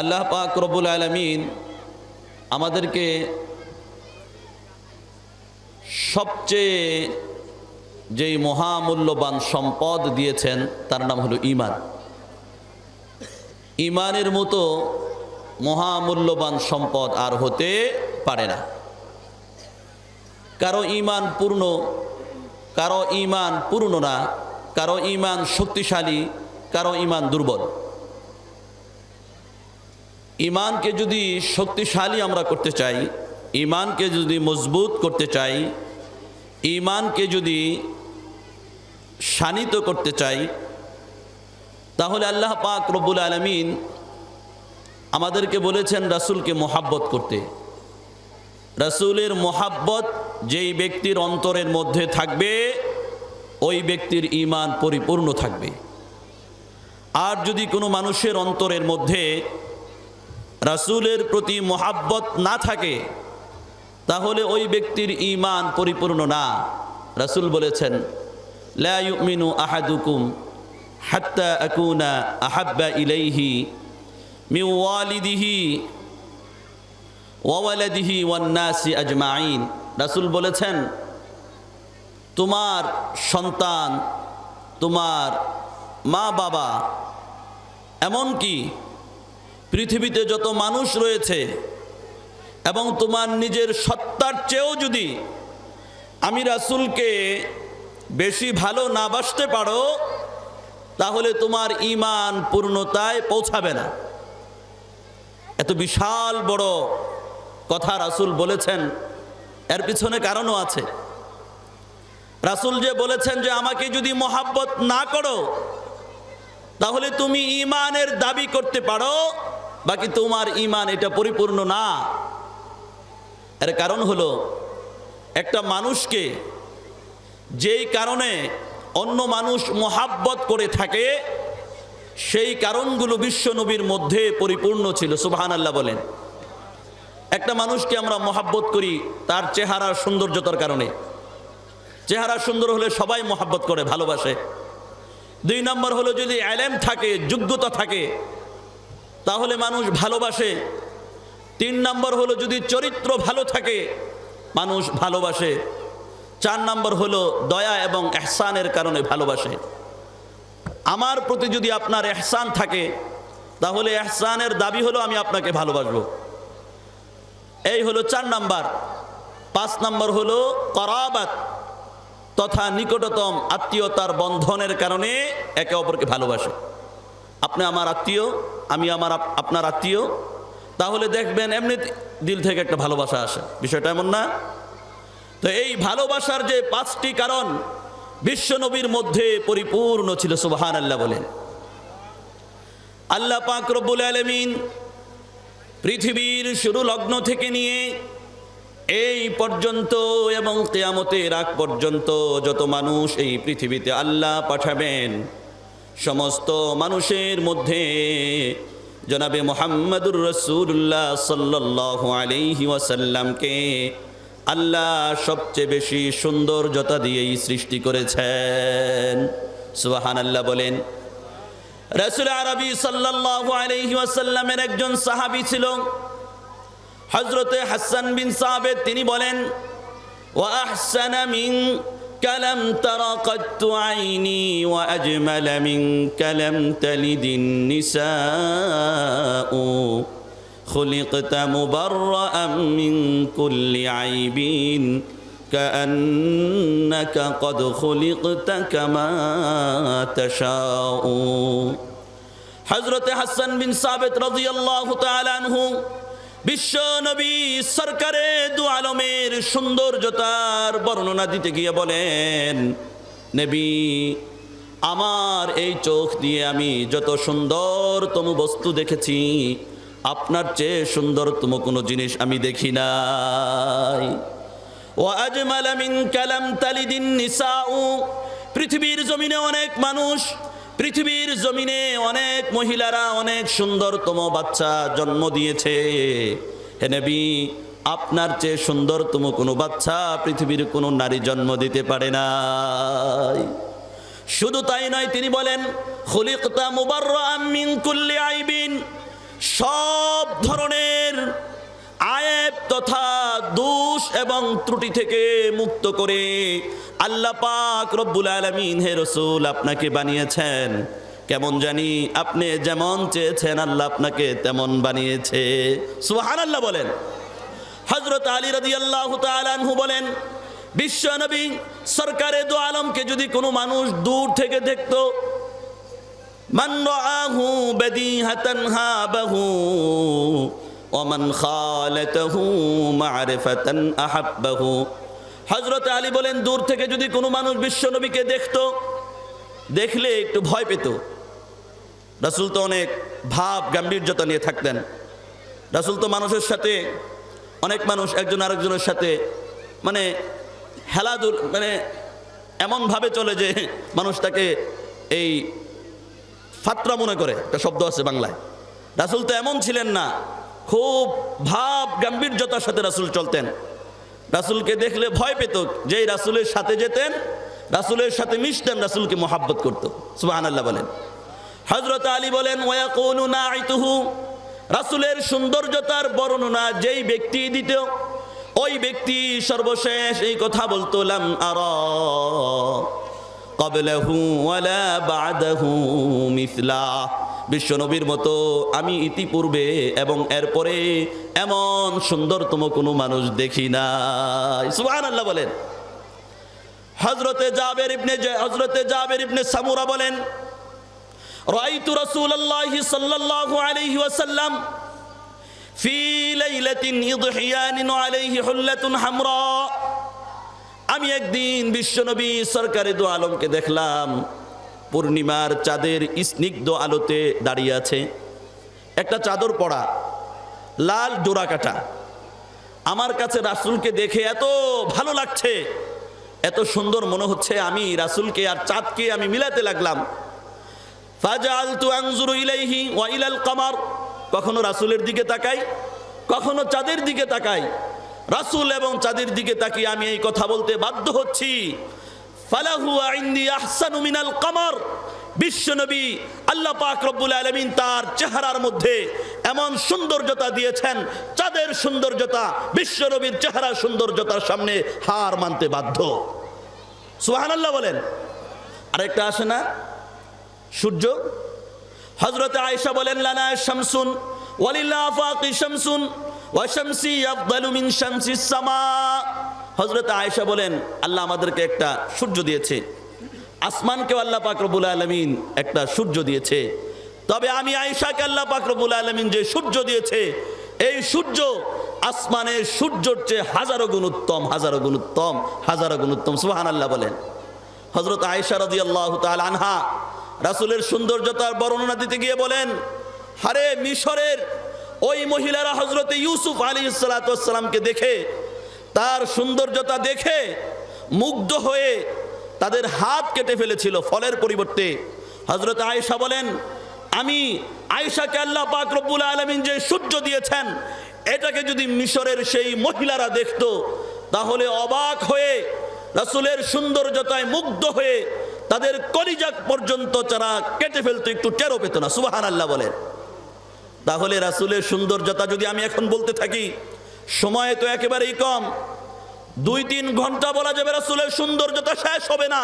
আল্লাহ পাক রবুল আলমিন আমাদেরকে সবচেয়ে যেই মহামূল্যবান সম্পদ দিয়েছেন, তার নাম হলো ইমান ইমানের মতো মহামূল্যবান সম্পদ আর হতে পারে না। কারও ইমান পূর্ণ, কারও ইমান পূর্ণ না, কারও ইমান শক্তিশালী, কারও ইমান দুর্বল। ইমানকে যদি শক্তিশালী আমরা করতে চাই, ইমানকে যদি মজবুত করতে চাই, ইমানকে যদি শানিত করতে চাই, তাহলে আল্লাহ পাক রব্বুল আলমিন আমাদেরকে বলেছেন রাসূলকে মোহাব্বত করতে। রাসূলের মোহাব্বত যেই ব্যক্তির অন্তরের মধ্যে থাকবে, ওই ব্যক্তির ইমান পরিপূর্ণ থাকবে। আর যদি কোনো মানুষের অন্তরের মধ্যে রাসূলের প্রতি মোহাব্বত না থাকে, তাহলে ওই ব্যক্তির ইমান পরিপূর্ণ না। রাসুল বলেছেন, লা ইউমিনু আহাদুকুম হাত্তা আকুনা আহাব্বা ইলাইহি মিন ওয়ালিদিহি ওয়ালাদিহি ওয়ান্নাসি আজমাইন রাসূল বলেছেন, তোমার সন্তান, তোমার মা বাবা এমনকি পৃথিবীতে যত মানুষ রয়েছে এবং তোমার নিজের সত্তার চেয়েও যদি আমি রাসূলকে বেশি ভালো না বাসতে পারো, তাহলে তোমার ইমান পূর্ণতায় পৌঁছাবে না। এত বিশাল বড় কথা রাসূল বলেছেন, এর পিছনে কারণও আছে। রাসুল যে বলেছেন যে আমাকে যদি মোহাব্বত না করো, তাহলে তুমি ইমানের দাবি করতে পারো বাকি তোমার ইমান এটা পরিপূর্ণ না। এর কারণ হলো, একটা মানুষকে যেই কারণে অন্য মানুষ মোহাব্বত করে থাকে, সেই কারণগুলো বিশ্বনবীর মধ্যে পরিপূর্ণ ছিল সুবাহান আল্লাহ বলেন। একটা মানুষকে আমরা মহাব্বত করি, তার চেহারার সৌন্দর্যতার কারণে। চেহারা সুন্দর হলে সবাই মহাব্বত করে, ভালোবাসে। দুই নম্বর হলো, যদি অ্যালেম থাকে, যোগ্যতা থাকে তাহলে মানুষ ভালোবাসে। তিন নম্বর হলো যদি চরিত্র ভালো থাকে, মানুষ ভালোবাসে। চার নম্বর হলো দয়া এবং এহসানের কারণে ভালোবাসে। আমার প্রতি যদি আপনার এহসান থাকে, তাহলে এহসানের দাবি হলো আমি আপনাকে ভালোবাসবো। এই হলো চার নাম্বার। পাঁচ নম্বর হলো করাবাত তথা নিকটতম আত্মীয়তার বন্ধনের কারণে একে অপরকে ভালোবাসে। আপনি আমার আত্মীয়, আমি আমার আপনার আত্মীয়। তাহলে দেখবেন এমনি দিল থেকে একটা ভালোবাসা আসে। বিষয়টা এমন না। তো এই ভালোবাসার যে পাঁচটি কারণ বিশ্বনবীর মধ্যে পরিপূর্ণ ছিল সুবাহান আল্লাহ বলেন। আল্লাহ পাক রব্বুল আলমিন পৃথিবীর শুরু লগ্ন থেকে নিয়ে এই পর্যন্ত এবং কেয়ামতের আগ পর্যন্ত যত মানুষ এই পৃথিবীতে আল্লাহ পাঠাবেন সমস্ত মানুষের মধ্যে জনাবে মোহাম্মদুর রসুল্লাহ সাল্লাহ আলিহি ওয়াসাল্লামকে আল্লাহ সবচেয়ে বেশি সৌন্দর্যতা দিয়েই সৃষ্টি করেছেন। সুবাহান আল্লাহ বলেন, রসুল আরবি সাল্লাল্লাহু আলাইহি ওয়াসাল্লামের একজন সাহাবী ছিল হজরতে হাসান বিন সাবেদ, তিনি বলেন, ওয়া আহসানা মিন لم تر قدت عيني وأجمل منك لم تلد النساء. خلقت مبرأ من كل عيب كأنك قد خلقت كما تشاء. حضرت حسن بن ثابت رضي الله تعالى عنه বিশ্ব নবী সরকারে দু আলমের সৌন্দর্যতার বর্ণনা দিতে গিয়ে বলেন, নবী, আমার এই চোখ দিয়ে আমি যত সুন্দরতম বস্তু দেখেছি, আপনার চেয়ে সুন্দরতম কোনো জিনিস আমি দেখি নাই। ও আজমাল মিন কালাম তালিদিন নিসাউ, পৃথিবীর জমিনে অনেক মানুষ পৃথিবীর জমিনে অনেক মহিলারা অনেক সুন্দরতম বাচ্চা জন্ম দিয়েছে। হে নবী, আপনার চেয়ে সুন্দরতম কোনো বাচ্চা পৃথিবীর কোনো নারী জন্ম দিতে পারে না শুধু তাই নয়, তিনি বলেন, খলিকতা মুবাররাম মিন কুল্লি আইবিন। সব ধরনের আয়েব তথা দোষ এবং ত্রুটি থেকে মুক্ত করে আল্লাহ পাক রব্বুল আলমিন হে রসুল আপনাকে বানিয়েছেন। কেমন জানি আপনি যেমন চেয়েছেন আল্লাহ আপনাকে তেমন বানিয়েছে। সুহান আল্লাহ বলেন। হজরত আলী রাজি আল্লাহ তালু বলেন, বিশ্ব নবী সরকারে দু আলমকে যদি কোনো মানুষ দূর থেকে দেখত, মান বেদি হাতান হা বাহু ওমান খালতহু মারিফাতান আহাব্বাহু। হযরত আলী বলেন, দূর থেকে যদি কোনো মানুষ বিশ্বনবীকে দেখত, দেখলে একটু ভয় পেত। রাসুল তো অনেক ভাব, গাম্ভীর্যতা নিয়ে থাকতেন। রাসুল তো মানুষের সাথে, অনেক মানুষ একজন আরেকজনের সাথে মানে হেলাদুল মানে এমনভাবে চলে যে মানুষ তাকে এই ফাত্রা মনে করে। একটা শব্দ আছে বাংলায়। রাসুল তো এমন ছিলেন না খুব ভাব গাম্ভীর্যতার সাথে রাসুল চলতেন। রাসুলকে দেখলে ভয় পেত যেই রাসুলের সাথে যেতেন, রাসুলের সাথে মিশতেন, রাসুলকে মোহাব্বত করত। সুবাহ আল্লাহ বলেন। হজরত আলী বলেন, ওয়াকুনু না আইতুহু রাসুলের সৌন্দর্যতার বর্ণনা যেই ব্যক্তি দিত, ওই ব্যক্তি সর্বশেষ এই কথা বলতো, লাম আর কবলাহু ওয়ালা বাদাহু মিসলা। বিশ্বনবীর মতো আমি ইতিপূর্বে এবং এরপরে এমন সুন্দরতম কোনো মানুষ দেখি সুবহানাল্লাহ বলেন। হজরতে জাবের ইবনে হজরতে জাবের ইবনে সামুরা বলেন, রাইতু রাসূলুল্লাহ সাল্লাল্লাহু আলাইহি ওয়াসাল্লাম ফি লাইলাতিন ইদহিয়ান আলাইহি হুল্লাতুন হামরা। আমি একদিন বিশ্বনবী সরকারে দু আলমকে দেখলাম পূর্ণিমার চাঁদের স্নিগ্ধ আলোতে দাঁড়িয়ে আছে। একটা চাদর পরা লাল ডোরা কাটা। আমার কাছে রাসুলকে দেখে এত ভালো লাগছে, এত সুন্দর মনে হচ্ছে আমি রাসুলকে আর চাঁদকে আমি মিলাতে লাগলাম। ইলাইহি কখনো রাসুলের দিকে তাকাই, কখনো চাঁদের দিকে তাকাই। রাসুল এবং চাঁদের দিকে তাকিয়ে আমি এই কথা বলতে বাধ্য হচ্ছি। ফালাহু ইন্দি আহসানু মিনাল কামার। বিশ্বনবী আল্লাহ পাক রব্বুল আলমিন তার চেহারার মধ্যে এমন সৌন্দর্যতা দিয়েছেন, চাঁদের সৌন্দর্যতা, বিশ্বনবীর চেহারা সৌন্দর্যতার সামনে হার মানতে বাধ্য। সুহান আল্লাহ বলেন। আরেকটা আসে না? সূর্য? হজরতে আয়েশা বলেন, লানা শামসুন ওয়ালিল্লাহ আফাকি শামসুন, ওয়া শামসি আফদালু মিন শামসিস সামা। হজরতে আয়েশা বলেন, আল্লাহ আমাদেরকে একটা সূর্য দিয়েছে। আসমানকেও আল্লাহ পাক রব্বুল আলামিন একটা সূর্য দিয়েছে। তবে আমি আয়েশাকে আল্লাহ পাক রব্বুল আলামিন যে সূর্য দিয়েছে, এই সূর্য আসমানের সূর্যর চেয়ে হাজারো গুণ উত্তম, হাজারো গুণ উত্তম, হাজারো গুণ উত্তম। সুহান আল্লাহ বলেন। হজরত আয়েশা রাদিয়াল্লাহু তাআলা আনহা রাসূলের সৌন্দর্যতার বর্ণনা দিতে গিয়ে বলেন, হারে মিশরের ওই মহিলারা হজরতে ইউসুফ আলী সালাতামকে দেখে তার সৌন্দর্যতা দেখে মুগ্ধ হয়ে তাদের হাত কেটে ফেলেছিল। ফলের পরিবর্তে হজরত আয়েশা বলেন, আমি আয়েশাকে আল্লাহ পাক রব্বুল আলমিন যে সূর্য দিয়েছেন, এটাকে যদি মিশরের সেই মহিলারা দেখত, তাহলে অবাক হয়ে রাসুলের সৌন্দর্যতায় মুগ্ধ হয়ে তাদের কলিজাক পর্যন্ত তারা কেটে ফেলতো, একটু টেরো পেত না। সুবাহান আল্লাহ বলেন। তাহলে রাসুলের সৌন্দর্যতা যদি আমি এখন বলতে থাকি সময় তো একেবারেই কম। দুই তিন ঘণ্টা বলা যাবে রাসুলের সৌন্দর্যতা শেষ হবে না।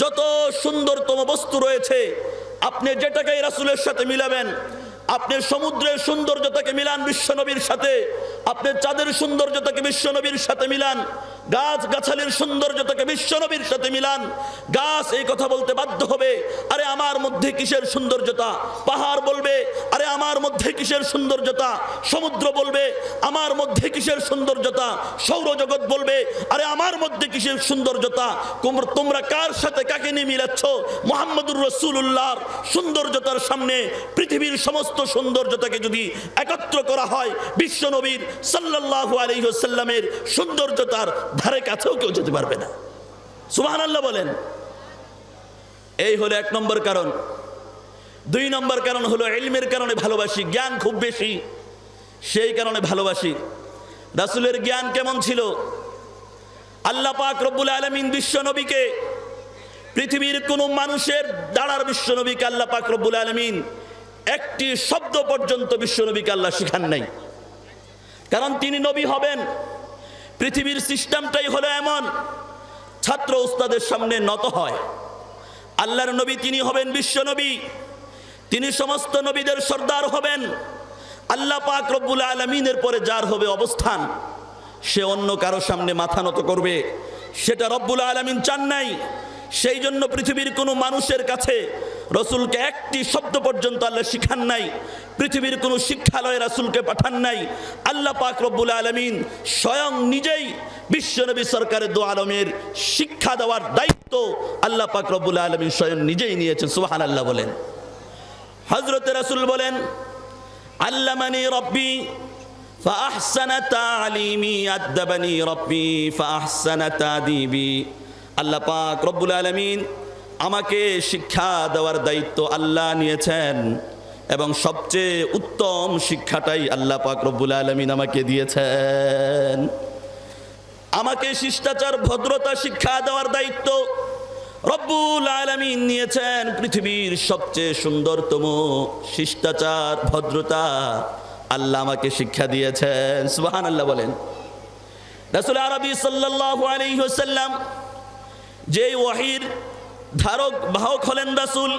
যত সুন্দরতম বস্তু রয়েছে, আপনি যেটাকে রাসুলের সাথে মিলাবেন, আপনি সমুদ্রের সৌন্দর্যতাকে মিলান বিশ্বনবীর সাথে, আপনি চাঁদের সৌন্দর্যতাকে বিশ্বনবীর সাথে মিলান গাছ গাছালির সৌন্দর্যতাকে বিশ্বনবীর সাথে মিলান। গাছ এই কথা বলতে বাধ্য হবে, আরে আমার মধ্যে কিসের সৌন্দর্যতা? পাহাড় বলবে, আরে আমার মধ্যে কিসের সৌন্দর্যতা? সমুদ্র বলবে, আমার মধ্যে কিসের সৌন্দর্যতা? সৌরজগৎ বলবে, আরে আমার মধ্যে কিসের সৌন্দর্যতা? তোমরা কার সাথে কাকে নিয়ে মিলাচ্ছ? মোহাম্মদুর রসুল্লাহর সৌন্দর্যতার সামনে পৃথিবীর সমস্ত সৌন্দর্যতাকে যদি একত্র করা হয় বিশ্বনবীর সাল্লাল্লাহু আলাইহি ওয়াসাল্লামের সৌন্দর্যতার ধারে কাছেও কেউ যেতে পারবে না। সুবহানাল্লাহ বলেন। এই হলো এক নম্বর কারণ। দুই নম্বর কারণ হলো এলমের কারণে ভালোবাসি, জ্ঞান খুব বেশি, সেই কারণে ভালোবাসি। রাসুলের জ্ঞান কেমন ছিল? আল্লাহ পাক রব্বুল আলমিন বিশ্বনবীকে পৃথিবীর কোন মানুষের দাঁড়ার বিশ্বনবীকে আল্লাহ পাক রব্বুল আলমিন একটি শব্দ পর্যন্ত বিশ্বনবীকে আল্লাহ শিখান নাই। কারণ তিনি নবী হবেন। পৃথিবীর সিস্টেমটাই হলো এমন। ছাত্র উস্তাদের সামনে নত হয়। আল্লাহর নবী তিনি হবেন বিশ্বনবী তিনি সমস্ত নবীদের সর্দার হবেন। আল্লাহ পাক রব্বুল আলমিনের পরে যার হবে অবস্থান, সে অন্য কারও সামনে মাথা নত করবে। সেটা রব্বুল আলমিন চান নাই। সেই জন্য পৃথিবীর কোনো মানুষের কাছে রসুলকে একটি শব্দ পর্যন্ত আল্লাহ শিখান নাই পৃথিবীর কোনো শিক্ষালয়ে রাসুলকে পাঠান নাই আল্লাহ পাক রব্বুল আলমিন স্বয়ং নিজেই বিশ্বনবী সরকারের দো আলমের শিক্ষা দেওয়ার দায়িত্ব আল্লাহ পাক রব্বুল আলমিন স্বয়ং নিজেই নিয়েছেন সুবাহান আল্লাহ বলেন হজরত রাসুল বলেন আল্লামানি রব্বি فأحسن تعليمي أدبني ربي فأحسن تأديبي আল্লাহ পাক রব্বুল আলমিন আমাকে শিক্ষা দেওয়ার দায়িত্ব আল্লাহ নিয়েছেন এবং সবচেয়ে উত্তম শিক্ষাটাই আল্লাহ পাক রব্বুল আলমিন আমাকে দিয়েছেন। আমাকে শিষ্টাচার, ভদ্রতা, শিক্ষা দেওয়ার দায়িত্ব রব্বুল আলমিন নিয়েছেন পৃথিবীর সবচেয়ে সুন্দরতম শিষ্টাচার, ভদ্রতা আল্লাহ আমাকে শিক্ষা দিয়েছেন। সুবাহান আল্লাহ বলেন। রাসুল আরবি সাল্লাহ আলহিহসাল্লাম যে ওয়াহির ধারক, বাহক হলেন রাসুল,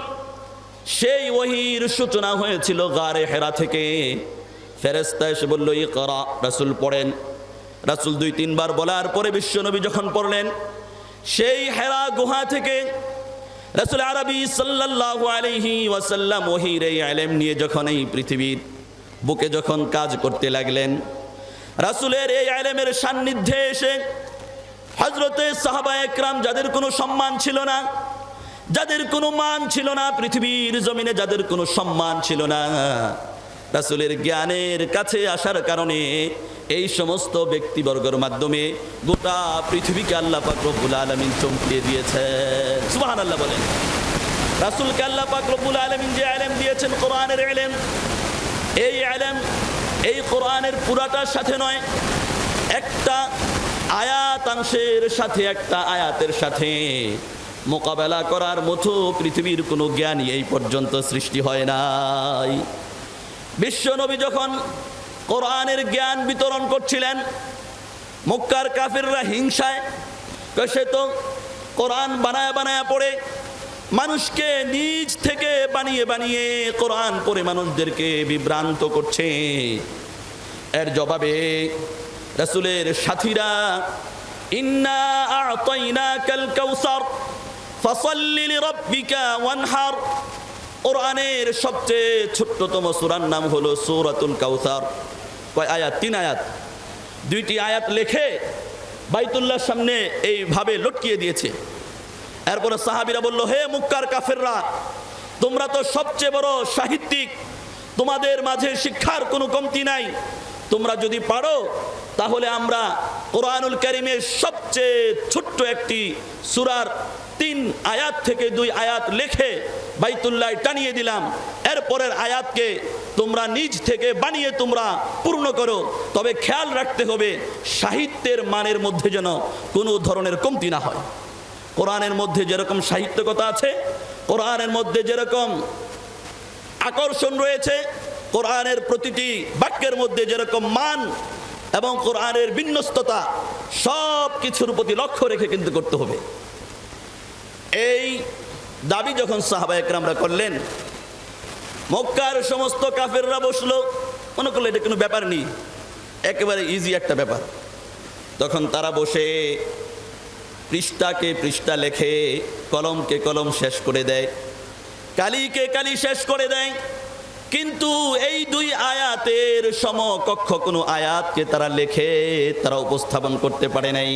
সেই ওহির সূচনা হয়েছিল গারে হেরা থেকে। ফেরেস্তা এসে বলল ই করা রাসুল পড়েন। রাসুল দুই, তিনবার বলার পরে বিশ্বনবী যখন পড়লেন, সেই হেরা গুহা থেকে রাসুল আরবি সাল্লাহ আলহি ওয়াসাল্লাম ওহির এই আলেম নিয়ে যখন এই পৃথিবীর বুকে যখন কাজ করতে লাগলেন, রাসুলের এই আলেমের সান্নিধ্যে এসে হজরতে সাহাবা একরাম যাদের কোনো সম্মান ছিল না, যাদের কোনো মান ছিল না, পৃথিবীর জমিনে যাদের কোনো সম্মান ছিল না, রাসুলের জ্ঞানের কাছে আসার কারণে এই সমস্ত ব্যক্তিবর্গের মাধ্যমে গোটা পৃথিবীকে আল্লাহ পাক রব্বুল আলমিন চমকিয়ে দিয়েছেন সুবাহান আল্লাহ বলেন। রাসুলকে আল্লাহ পাক রব্বুল আলমিন যে আলেম দিয়েছেন, কোরআনের আলেম, এই আলেম, এই কোরআনের পুরাটার সাথে নয়, একটা আয়াতাংশের সাথে একটা আয়াতের সাথে মোকাবেলা করার মতো পৃথিবীর কোনো জ্ঞানই এই পর্যন্ত সৃষ্টি হয় নাই। বিশ্বনবী যখন কোরআনের জ্ঞান বিতরণ করছিলেন, মক্কার কাফিররা হিংসায় সে তো কোরআন বানায় বানায় পড়ে, মানুষকে নিজ থেকে বানিয়ে বানিয়ে কোরআন পড়ে মানুষদেরকে বিভ্রান্ত করছে। এর জবাবে রাসুলের সাথীরা, ইন্না ওয়ানহার। সবচেয়ে ছোট্টতম নাম হলো কয় তিন আয়াত। দুইটি আয়াত লেখে বাইতুল্লাহর সামনে এইভাবে লটকিয়ে দিয়েছে। এরপরে সাহাবিরা বলল, হে মুক্কার কাফেররা, তোমরা তো সবচেয়ে বড় সাহিত্যিক, তোমাদের মাঝে শিক্ষার কোনো কমতি নাই। তোমরা যদি পারো তাহলে আমরা কোরআনুল করিমের সবচেয়ে ছোট্ট একটি সুরার তিন আয়াত থেকে দুই আয়াত লেখে বাইতুল্লাহ টানিয়ে দিলাম। এরপরের আয়াতকে তোমরা নিজ থেকে বানিয়ে তোমরা পূর্ণ করো। তবে খেয়াল রাখতে হবে, সাহিত্যের মানের মধ্যে যেন কোনো ধরনের কমতি না হয়। কোরআনের মধ্যে যেরকম সাহিত্যকতা আছে, কোরআনের মধ্যে যেরকম আকর্ষণ রয়েছে, কোরআনের প্রতিটি বাক্যের মধ্যে যেরকম মান এবং কোরআনের বিন্যস্ততা সব কিছুর প্রতি লক্ষ্য রেখে কিন্তু করতে হবে। এই দাবি যখন সাহাবা একরামরা করলেন, মক্কার সমস্ত কাফেররা বসল। মনে করল এটা কোনো ব্যাপার নেই, একেবারে ইজি একটা ব্যাপার। তখন তারা বসে পৃষ্ঠাকে পৃষ্ঠা লেখে, কলমকে কলম শেষ করে দেয়, কালিকে কালি শেষ করে দেয়। কিন্তু এই দুই আয়াতের সমকক্ষ কোনো আয়াতকে তারা লেখে, তারা উপস্থাপন করতে পারে নাই।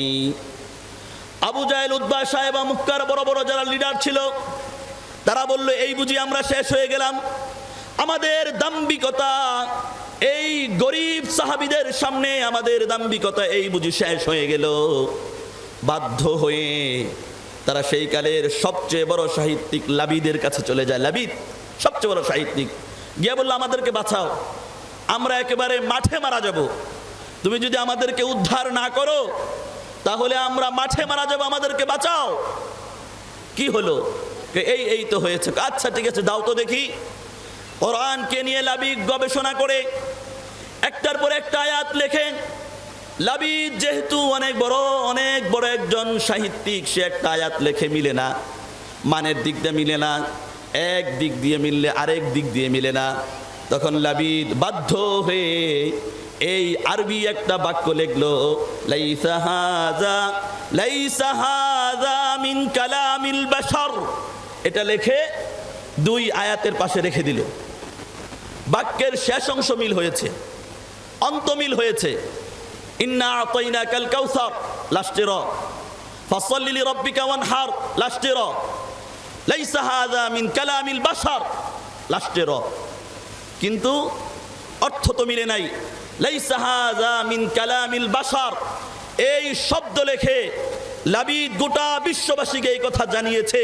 আবু জাহেল উদ্বা সাহেব মুক্কার বড় বড় যারা লিডার ছিল, তারা বলল, এই বুঝি আমরা শেষ হয়ে গেলাম। আমাদের দাম্বিকতা এই গরিব সাহাবিদের সামনে আমাদের দাম্বিকতা এই বুঝি শেষ হয়ে গেল। বাধ্য হয়ে তারা সেই কালের সবচেয়ে বড় সাহিত্যিক লাবিদের কাছে চলে যায়। লাবিদ, সবচেয়ে বড় সাহিত্যিক। গিয়ে বলল, আমাদেরকে বাঁচাও। আমরা একেবারে মাঠে মারা যাব। তুমি যদি আমাদেরকে উদ্ধার না করো, তাহলে আমরা মাঠে মারা যাব। আমাদেরকে বাঁচাও। কি হলো? এই এই তো হয়েছে। আচ্ছা ঠিক আছে, দাও তো দেখি। কোরআনকে নিয়ে লাবিব গবেষণা করে, একটার পর একটা আয়াত লেখে লাবিদ যেহেতু অনেক বড় অনেক বড় একজন সাহিত্যিক, সে একটা আয়াত লেখে মিলে না। মানের দিক দিয়ে মিলে না। এক দিক দিয়ে মিললে আরেক দিক দিয়ে মিলে না। তখন লাবিদ বাধ্য হয়ে এই আরবি একটা বাক্য লিখলো, লাইসা লাইসা কালামিল এটা লেখে দুই আয়াতের পাশে রেখে দিল। বাক্যের শেষ অংশ মিল হয়েছে অন্তমিল হয়েছে। ইন্না কাউসার লাস্টে র লাস্টে র লাইসা হাযা মিন কালামিল বাশার। লাস্টে র কিন্তু অর্থ তো মিলে নাই। লাইসা হাযা মিন কালামিল বাশার। এই শব্দ লেখে লাবিদ গোটা বিশ্ববাসীকে এই কথা জানিয়েছে।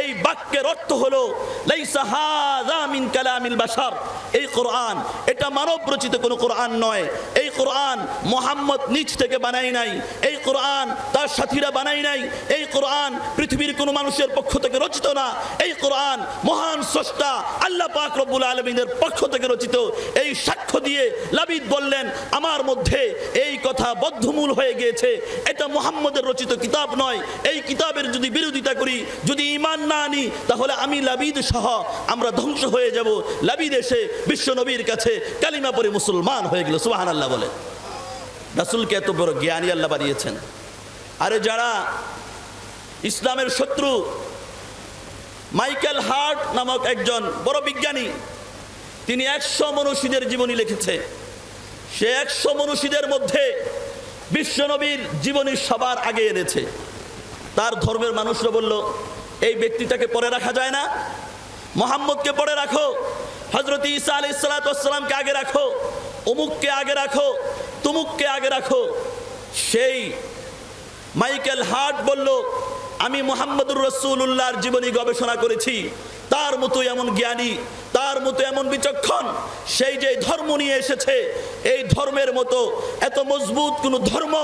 এই বাক্যের অর্থ হলো লাইসা হাযা মিন কালামিল বাশার। এই কোরআন, এটা মানব রচিত কোনো কোরআন নয়। এই কোরআন মোহাম্মদ নিজ থেকে বানাই নাই। এই কোরআন তার সাথীরা বানাই নাই। এই কোরআন পৃথিবীর কোনো মানুষের পক্ষ থেকে রচিত না। এই কোরআন মহান স্রষ্টা আল্লাহ পাক রব্বুল আলমিনের পক্ষ থেকে রচিত। এই সাক্ষ্য দিয়ে লাবিদ বললেন, আমার মধ্যে এই কথা বদ্ধমূল হয়ে গিয়েছে। এটা মোহাম্মদের রচিত কিতাব নয়। এই কিতাবের যদি বিরোধিতা করি, যদি ইমান না আনি, তাহলে আমি লাবিদ সহ আমরা ধ্বংস হয়ে যাব। লাবিদ এসে বিশ্ব নবীর কাছে কালিমা পরে মুসলমান হয়ে গেল। সুবাহান আল্লাহ বলে, রাসুলকে এত বড় জ্ঞানী আল্লাহ বানিয়েছেন। আরে যারা ইসলামের শত্রু, মাইকেল হার্ট নামক একজন বড় বিজ্ঞানী, তিনি একশো মনুষ্যদের জীবনী লিখেছে। সে একশো মনুষ্যদের মধ্যে বিশ্বনবীর জীবনী সবার আগে এনেছে। তার ধর্মের মানুষরা বলল, এই ব্যক্তিটাকে পরে রাখা যায় না। মোহাম্মদকে পরে রাখো। হজরত ঈসা আলি সালাতামকে আগে রাখো। অমুককে আগে রাখো, তুমুককে আগে রাখো। সেই মাইকেল হার্ট বলল, আমি মোহাম্মদুর রসুল্লাহর জীবনী গবেষণা করেছি। তার মতো এমন জ্ঞানী, তার মতো এমন বিচক্ষণ, সেই যে ধর্ম নিয়ে এসেছে, এই ধর্মের মতো এত মজবুত কোনো ধর্ম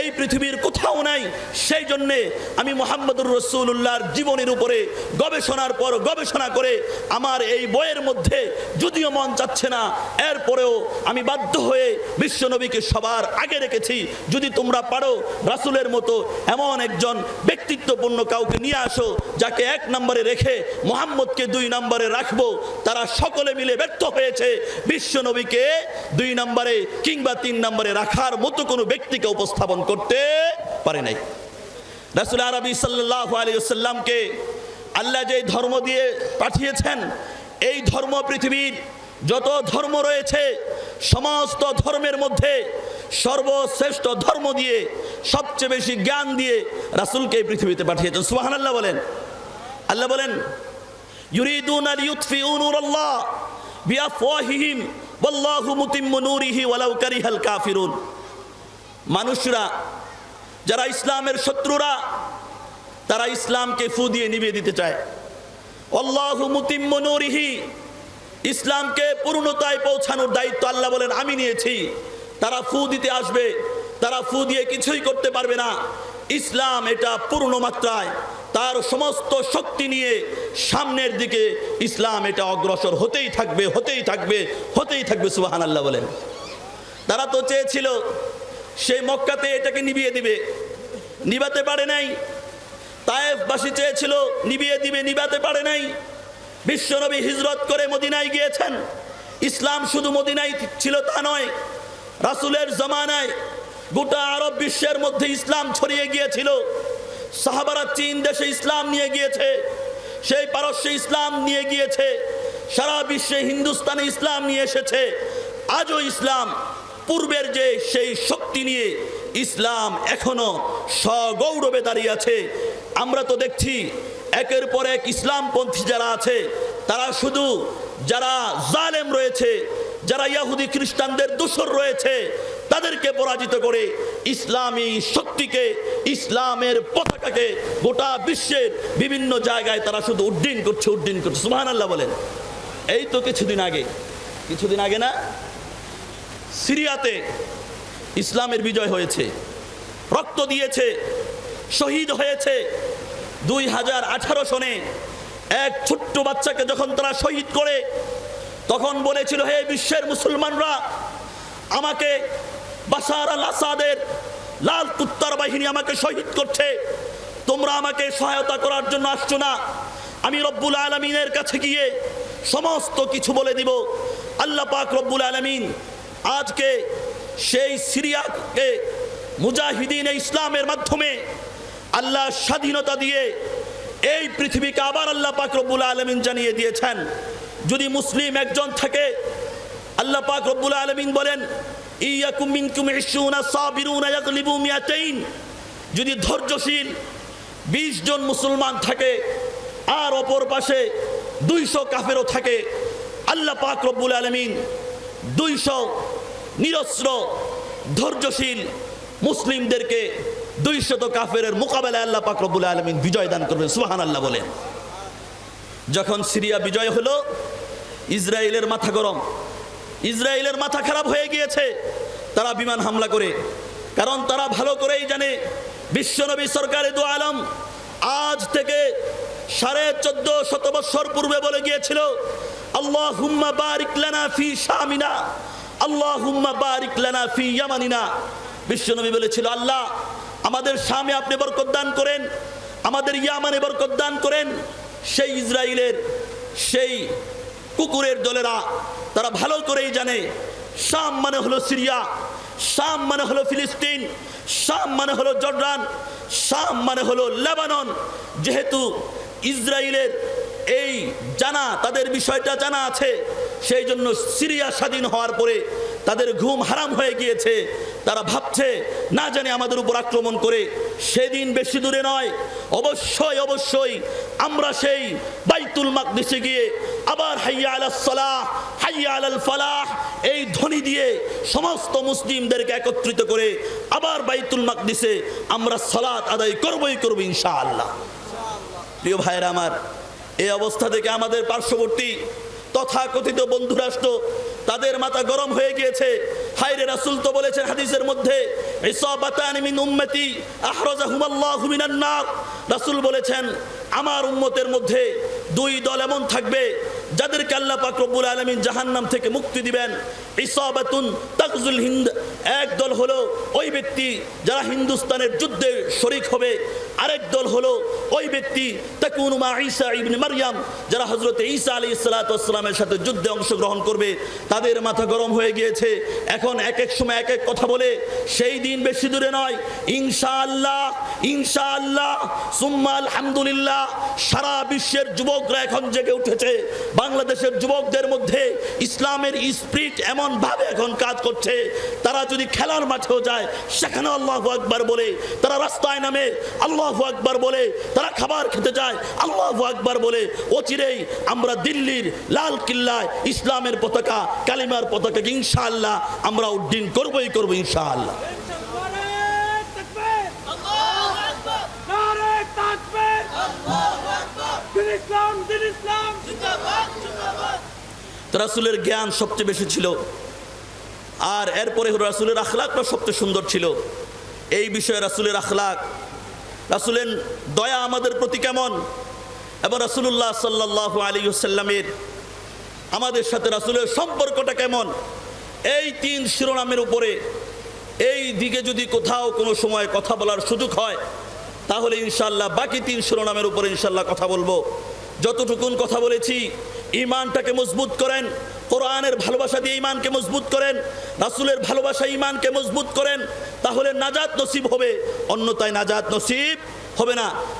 এই পৃথিবীর কোথাও নাই। সেই জন্যে আমি মোহাম্মদুর রসুল্লাহর জীবনের উপরে গবেষণার পর গবেষণা করে আমার এই বইয়ের মধ্যে যদিও মন চাচ্ছে না, এরপরেও আমি বাধ্য হয়ে বিশ্বনবীকে সবার আগে রেখেছি। যদি তোমরা পারো, রাসুলের মতো এমন একজন ব্যক্তিত্বপূর্ণ কাউকে নিয়ে আসো, যাকে এক নম্বরে রেখে মোহাম্মদকে দুই নম্বরে রাখব। তারা সকলে মিলে ব্যর্থ হয়েছে। বিশ্বনবীকে দুই নম্বরে কিংবা তিন নম্বরে রাখার মতো কোনো ব্যক্তিকে উপস্থাপন করতে পারে নাই। রাসুল আরবি সাল্লাহ আলিয়াল্লামকে আল্লাহ যে ধর্ম দিয়ে পাঠিয়েছেন, এই ধর্ম পৃথিবীর যত ধর্ম রয়েছে, সমস্ত ধর্মের মধ্যে সর্বশ্রেষ্ঠ ধর্ম দিয়ে, সবচেয়ে বেশি জ্ঞান দিয়ে রাসুলকে এই পৃথিবীতে পাঠিয়েছেন। সুবাহান আল্লাহ বলেন। আল্লাহ বলেন يريدون ليطفئوا نور الله بأفواههم والله متم نوره ولو كره الكافرون মানুষরা যারা ইসলামের শত্রুরা তারা ইসলামকে ফু দিয়ে নিভিয়ে দিতে চায় অল্লাহু মুতিম্ম নূরিহি ইসলামকে পূর্ণতায় পৌঁছানোর দায়িত্ব আল্লাহ বলেন আমি নিয়েছি তারা ফু দিতে আসবে তারা ফু দিয়ে কিছুই করতে পারবে না ইসলাম এটা পূর্ণ মাত্রায় তার সমস্ত শক্তি নিয়ে সামনের দিকে ইসলাম এটা অগ্রসর হতেই থাকবে হতেই থাকবে হতেই থাকবে সুবাহান আল্লাহ বলেন। তারা তো চেয়েছিল সেই মক্কাতে এটাকে নিভিয়ে দিবে। নিবাতে পারে নাই। তায়েফবাসী চেয়েছিল নিবিয়ে দিবে, নিবাতে পারে নাই। বিশ্বনবী হিজরত করে মদিনায় গিয়েছেন। ইসলাম শুধু মদিনায় ছিল তা নয়, রাসুলের জমানায় গোটা আরব বিশ্বের মধ্যে ইসলাম ছড়িয়ে গিয়েছিল। সাহাবারা চীন দেশে ইসলাম নিয়ে গিয়েছে, সেই পারস্যে ইসলাম নিয়ে গিয়েছে, সারা বিশ্বে হিন্দুস্তানে ইসলাম নিয়ে এসেছে। আজও ইসলাম, পূর্বের যে সেই শক্তি নিয়ে ইসলাম এখনও সগৌরবে দাঁড়িয়ে আছে। আমরা তো দেখছি একের পর এক ইসলামপন্থী যারা আছে, তারা শুধু যারা জালেম রয়েছে, যারা ইয়াহুদি খ্রিস্টানদের দোসর রয়েছে তাদেরকে পরাজিত করে ইসলামী শক্তিকে, ইসলামের পতাকাকে গোটা বিশ্বের বিভিন্ন জায়গায় তারা শুধু উড্ডীন করছে উড্ডীন করছে। সুহান আল্লাহ বলেন। এই তো কিছুদিন আগে কিছুদিন আগে না, সিরিয়াতে ইসলামের বিজয় হয়েছে, রক্ত দিয়েছে, শহীদ হয়েছে। দুই হাজার আঠারো সনে এক ছোট্ট বাচ্চাকে যখন তারা শহীদ করে, তখন বলেছিল, হে বিশ্বের মুসলমানরা, আমাকে বাসার আল আসাদের লাল কুত্তার বাহিনী আমাকে শহীদ করছে। তোমরা আমাকে সহায়তা করার জন্য আসছো না। আমি রব্বুল আলমিনের কাছে গিয়ে সমস্ত কিছু বলে দিব। আল্লাহ পাক রব্বুল আলমিন আজকে সেই সিরিয়াকে মুজাহিদিন ইসলামের মাধ্যমে আল্লাহ স্বাধীনতা দিয়ে এই পৃথিবীকে আবার আল্লাহ পাক রব্বুল আলমিন জানিয়ে দিয়েছেন। যদি মুসলিম একজন থাকে, আল্লাহ পাক রব্বুল আলমিন বলেন যদি ধৈর্যশীল 20 জন মুসলমান থাকে, আর অপর পাশে দুইশো কাফেরও থাকে, আল্লাহ পাক রব্বুল আলমিন দুইশো নিরস্ত্র, ধৈর্যশীল মুসলিমদেরকে দুইশত কাফের মোকাবেলায় আল্লাহ পাক রব্বুল আলমিন বিজয় দান করবেন। সুবাহান আল্লাহ বলেন। যখন সিরিয়া বিজয় হলো, ইসরায়েলের মাথা গরম। ইসরায়েলের মাথা খারাপ হয়ে গিয়েছে। তারা বিমান হামলা করে। কারণ তারা ভালো করেই জানে বিশ্বনবী সরকারে দু আলম আজ থেকে সাড়ে চোদ্দ শত বৎসর পূর্বে বলে গিয়েছিল আল্লাহ হুম্মা বারিক ফি শামিনা আল্লাহ হুম্মা বারিক ফি ইয়ামানিনা। বিশ্বনবী বলেছিল, আল্লাহ, আমাদের স্বামী আপনি বরকত দান করেন, আমাদের ইয়ামানে বরকত দান করেন, সেই ইসরায়েলের সেই কুকুরের দলেরা, তারা ভালো করেই জানে। শাম মানে হলো সিরিয়া, শাম মানে হলো ফিলিস্তিন, শাম মানে হলো জর্ডান, শাম মানে হলো লেবানন। যেহেতু ইসরায়েলের এই জানা, তাদের বিষয়টা জানা আছে। সেই জন্য সিরিয়া স্বাধীন হওয়ার পরে তাদের ঘুম হারাম হয়ে গিয়েছে। তারা ভাবছে, না জানে আমাদের উপর আক্রমণ করে, সেদিন বেশি দূরে নয়। অবশ্যই অবশ্যই আমরা সেই বাইতুল মাকদিসে গিয়ে আবার হাইয়া আলাল সালাহ, হাইয়া আলাল ফালাহ, এই ধ্বনি দিয়ে সমস্ত মুসলিমদেরকে একত্রিত করে আবার বাইতুল মাকদিসে আমরা সালাত আদায় করবই করব ইনশাআল্লাহ। প্রিয় ভাইয়েরা আমার এই অবস্থা থেকে আমাদের পার্শ্ববর্তী তথাকথিত বন্ধুরাষ্ট্র, তাদের মাথা গরম হয়ে গিয়েছে। হাইরে রাসুল তো বলেছেন হাদিসের মধ্যে রাসুল বলেছেন, আমার উম্মতের মধ্যে দুই দল এমন থাকবে যাদেরকে আল্লাহ পাক রব্বুল আলামিন জাহান্নাম থেকে মুক্তি দিবেন, ইসাবাতুন তাকজুল হিন্দ। এক দল হলো ওই ব্যক্তি যারা হিন্দুস্তানের যুদ্ধে শরিক হবে। আরেক দল হলো ওই ব্যক্তি তাকুন মা ঈসা ইবনে মারইয়াম, যারা হযরত ঈসা আলাইহিস সালাতু ওয়াসসালামের সাথে যুদ্ধে অংশগ্রহণ করবে। তাদের মাথা গরম হয়ে গিয়েছে। এখন এক এক সময় এক এক কথা বলে, সেই দিন বেশি দূরে নয়। ইনশাআল্লাহ ইনশাআল্লাহ, সুম্মা আলহামদুলিল্লাহ, সারা বিশ্বের যুবকরা এখন জেগে উঠেছে। বাংলাদেশের যুবকদের মধ্যে ইসলামের স্পিরিট এমন ভাবে এখন কাজ করছে, তারা যদি খেলার মাঠেও যায়, সেখানে আল্লাহ আকবার বলে, তারা রাস্তায় নামে, আল্লাহ আকবার বলে, তারা খাবার খেতে যায়, আল্লাহ আকবার বলে অচিরেই আমরা দিল্লির লাল কিল্লায় ইসলামের পতাকা, কালিমার পতাকা, ইনশাআল্লাহ আমরা উড্ডীন করবই করব ইনশাআল্লাহ। ইসলাম রাসুলের জ্ঞান সবচেয়ে বেশি ছিল। আর এরপরে রাসুলের আখলাকটা সবচেয়ে সুন্দর ছিল। এই বিষয়ে রাসুলের আখলাক, রাসুলের দয়া আমাদের প্রতি কেমন? এবং রাসুলুল্লাহ সাল্লাহ আলী সাল্লামের আমাদের সাথে রাসুলের সম্পর্কটা কেমন? এই তিন শিরোনামের উপরে, এই দিকে যদি কোথাও কোনো সময় কথা বলার সুযোগ হয়, তাহলে ইনশাল্লাহ বাকি তিন শিরোনামের উপরে ইনশাল্লাহ কথা বলব। যতটুকুন কথা বলেছি ইমানটাকে মজবুত করেন, কোরআনের ভালোবাসা দিয়ে ইমানকে মজবুত করেন, রাসুলের ভালোবাসা ইমানকে মজবুত করেন, তাহলে নাজাত নসিব হবে অন্যতায় নাজাত নসিব হবে না।